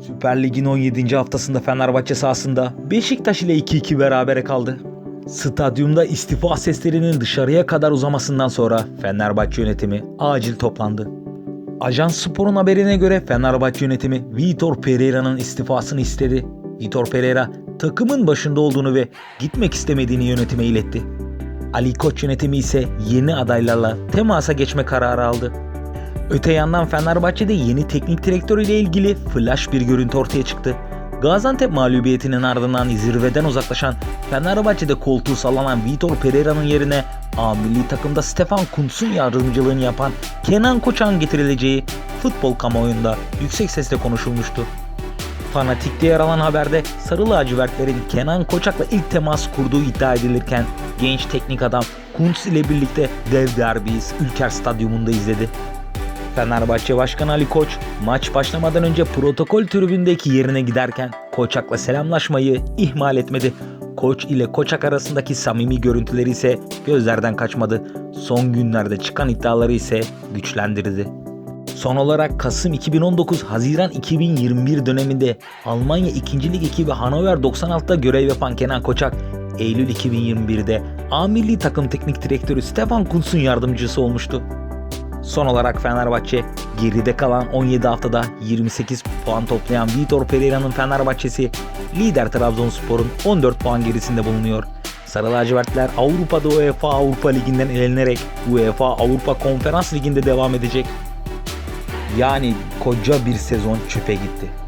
Süper Lig'in 17. haftasında Fenerbahçe sahasında Beşiktaş ile 2-2 berabere kaldı. Stadyumda istifa seslerinin dışarıya kadar uzamasından sonra Fenerbahçe yönetimi acil toplandı. Ajans Spor'un haberine göre Fenerbahçe yönetimi Vitor Pereira'nın istifasını istedi. Vitor Pereira takımın başında olduğunu ve gitmek istemediğini yönetime iletti. Ali Koç yönetimi ise yeni adaylarla temasa geçme kararı aldı. Öte yandan Fenerbahçe'de yeni teknik direktör ile ilgili flash bir görüntü ortaya çıktı. Gaziantep mağlubiyetinin ardından zirveden uzaklaşan Fenerbahçe'de koltuğu sallanan Vitor Pereira'nın yerine A milli takımda Stefan Kuntz'un yardımcılığını yapan Kenan Koçan getirileceği futbol kamuoyunda yüksek sesle konuşulmuştu. Fanatik'te yer alan haberde Sarı lacivertlerin Kenan Koçak'la ilk temas kurduğu iddia edilirken genç teknik adam Kuntz ile birlikte dev derbiyi Ülker Stadyumunda izledi. Fenerbahçe Başkanı Ali Koç maç başlamadan önce protokol tribündeki yerine giderken Koçak'la selamlaşmayı ihmal etmedi. Koç ile Koçak arasındaki samimi görüntüleri ise gözlerden kaçmadı. Son günlerde çıkan iddiaları ise güçlendirdi. Son olarak Kasım 2019 Haziran 2021 döneminde Almanya 2. Lig ekibi Hannover 96'da görev yapan Kenan Koçak Eylül 2021'de A milli takım teknik direktörü Stefan Kuntz'un yardımcısı olmuştu. Son olarak Fenerbahçe geride kalan 17 haftada 28 puan toplayan Vitor Pereira'nın Fenerbahçesi lider Trabzonspor'un 14 puan gerisinde bulunuyor. Sarı lacivertler Avrupa'da UEFA Avrupa Ligi'nden elenerek UEFA Avrupa Konferans Ligi'nde devam edecek. Yani koca bir sezon çöpe gitti.